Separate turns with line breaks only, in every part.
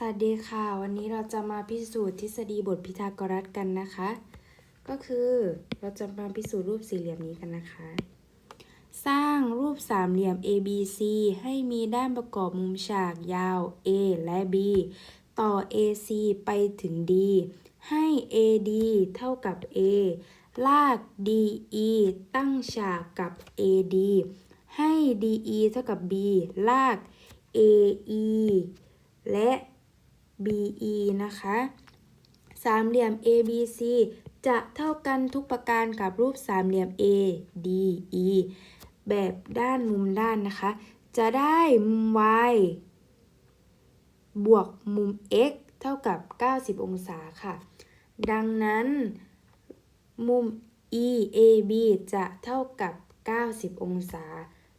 สวัสดีค่ะ วันนี้เราจะมาพิสูจน์ทฤษฎีบทพีทาโกรัสกันนะคะ ก็คือเราจะมาพิสูจน์รูปสี่เหลี่ยมนี้กันนะคะ สร้างรูปสามเหลี่ยม ABC ให้มีด้านประกอบมุมฉากยาว A และ B ต่อ AC ไปถึง D ให้ AD เท่ากับ A ลาก DE ตั้งฉากกับ AD ให้ DE เท่ากับ B ลาก AE และ BE นะคะ สามเหลี่ยม ABC จะเท่ากันทุกประการกับรูปสามเหลี่ยม ADE แบบด้านมุมด้านนะคะ จะได้มุม y บวกมุม x เท่ากับ 90 องศาค่ะ ดังนั้น มุม EAB จะเท่ากับ 90 องศา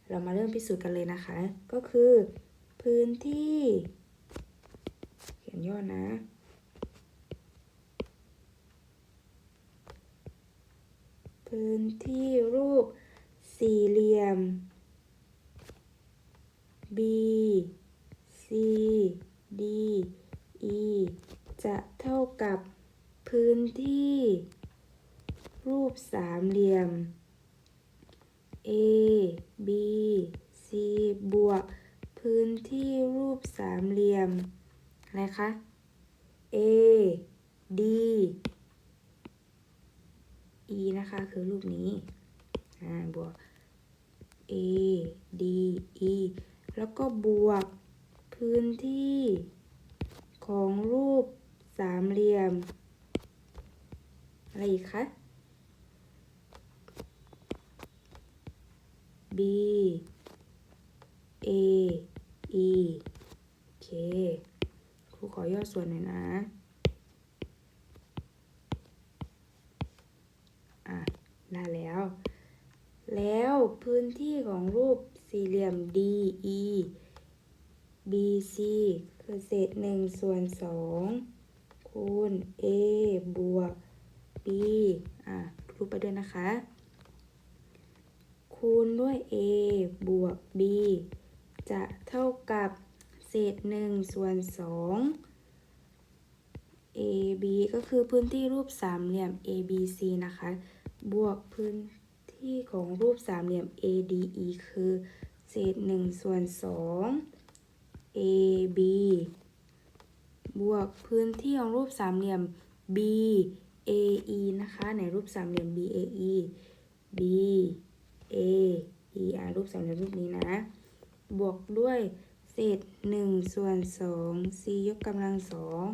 เรามาเริ่มพิสูจน์กันเลยนะคะ ก็คือพื้นที่ ขียนย่อนะ พื้นที่รูปสี่เหลี่ยม B C D E จะเท่ากับพื้นที่ รูปสามเหลี่ยม A B C บวก พื้นที่รูปสามเหลี่ยม อะไรคะ A D E นะคะ คือรูปนี้ อ่า บวก A D E แล้วก็บวกพื้นที่ ของรูปสามเหลี่ยม อะไรอีกคะ B A E โอเคค รูขอย่อส่วนหน่อยนะ อะ ได้แล้ว แล้วพื้นที่ของรูปสี่เหลี่ยม DE BC คือเศษหนึ่งส่วนสองคูณ A บวก B อะ รูปไปด้วยนะคะ คูณด้วย A บวก B จะเท่ากับ เศษหนึ่งส่วนสอง AB ก็คือพื้นที่รูปสามเหลี่ยม ABC นะคะ บวกพื้นที่ของรูปสามเหลี่ยม ADE คือเศษหนึ่งส่วนสอง AB บวกพื้นที่ของรูปสามเหลี่ยม BAE นะคะ ในรูปสามเหลี่ยม BAE BAE อ่ารูปสามเหลี่ยมรูปนี้นะ บวกด้วย ศษหนึ่งส่วนสอง c ยกกำลังสอง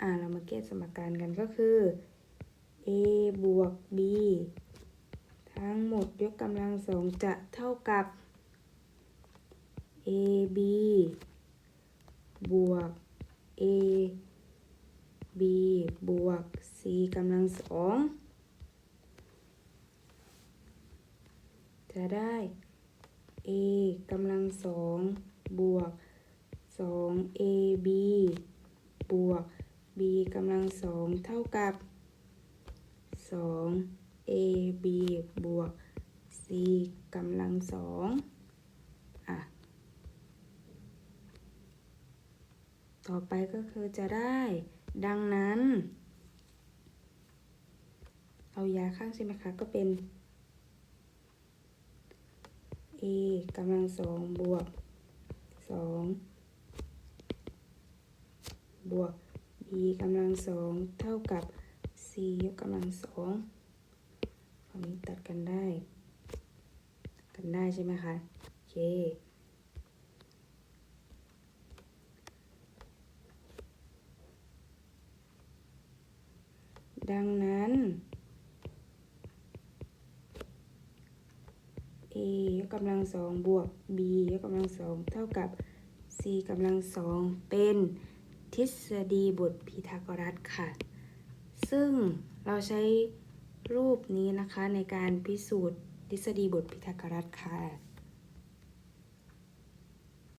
อ่าเรามาแก้สมการกันก็คือ a บวก b ทั้งหมดยกกำลังสองจะเท่ากับ a b บวก a b บวก c กำลังสองจะได้ a กำลังสองบวกสอง ab บวก b กำลังสองเท่ากับสอง ab บวก c กำลังสองอะ ต่อไปก็คือจะได้ ดังนั้น เอายาข้างใช่ไหมคะ ก็เป็น a กำลังสองบวกสองบวก b กำลังสองเท่ากับ c ยกกำลังสองฝั่งนี้ตัดกันได้ กันได้ใช่ไหมคะโอเคดังนั้น a ยก กำลังสองบวก b ยกกำลังสองเท่ากับ c กำลังสองเป็นทฤษฎีบทพีทาโกรัสค่ะ ซึ่งเราใช้รูปนี้นะคะในการพิสูจน์ทฤษฎีบทพีทาโกรัสค่ะ